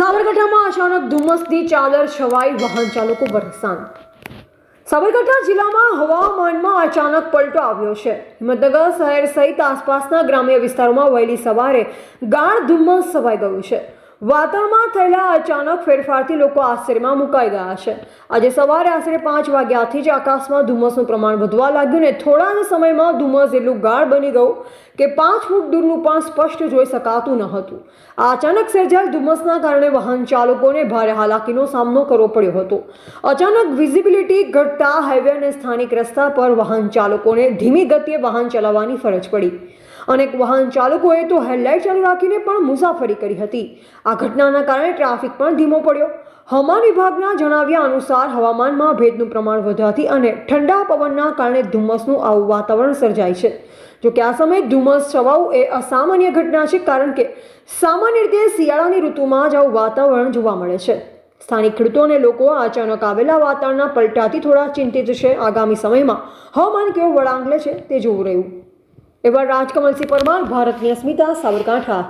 સાબરકાંઠામાં અચાનક ધુમ્મસની ચાદર છવાઈ વાહન ચાલકો પરેશાન સાબરકાંઠા જિલ્લામાં હવામાનમાં અચાનક પલટો આવ્યો છે. હિંમતનગર શહેર સહિત આસપાસના ગ્રામ્ય વિસ્તારોમાં વહેલી સવારે ગાઢ ધુમ્મસ છવાઈ ગયું છે. વાતાવરણમાં થયેલા અચાનક ફેરફારથી લોકો આશ્ચર્યમાં મુકાઈ ગયા છે. આજે સવારે આશરે પાંચ વાગ્યાથી જ આકાશમાં ધુમ્મસનું પ્રમાણ વધવા લાગ્યું ને થોડા જ સમયમાં ધુમ્મસ એટલું ગાઢ બની ગયું કે પાંચ ફૂટ દૂરનું પણ સ્પષ્ટ જોઈ શકાતું ન હતું. આ અચાનક સર્જાયેલ ધુમ્મસના કારણે વાહન ચાલકોને ભારે હાલાકીનો સામનો કરવો પડ્યો હતો. અચાનક વિઝિબિલિટી ઘટતા હાઈવે અને સ્થાનિક રસ્તા પર વાહન ચાલકોને ધીમી ગતિએ વાહન ચલાવવાની ફરજ પડી. અનેક વાહન ચાલકોએ તો હેડલાઇટ ચાલુ રાખીને પણ મુસાફરી કરી હતી. આ ઘટનાના કારણે ટ્રાફિક પણ ધીમો પડ્યો. હવામાન વિભાગના જણાવ્યા અનુસાર હવામાનમાં ભેજનું પ્રમાણ વધવાથી અને ઠંડા પવનના કારણે ધુમ્મસનું આવું વાતાવરણ સર્જાય છે. જો કે આ સમયે ધુમ્મસ છવાવું એ અસામાન્ય ઘટના છે, કારણ કે સામાન્ય રીતે શિયાળાની ઋતુમાં જ આવું વાતાવરણ જોવા મળે છે. સ્થાનિક ખેડૂતો અને લોકો અચાનક આવેલા વાતાવરણના પલટાથી થોડા ચિંતિત છે. આગામી સમયમાં હવામાન કેવો વળાંક લે છે તે જોવું રહ્યું. એવા રાજકમલસિંહ પરમાર ભારતની અસ્મિતા સાબરકાંઠા.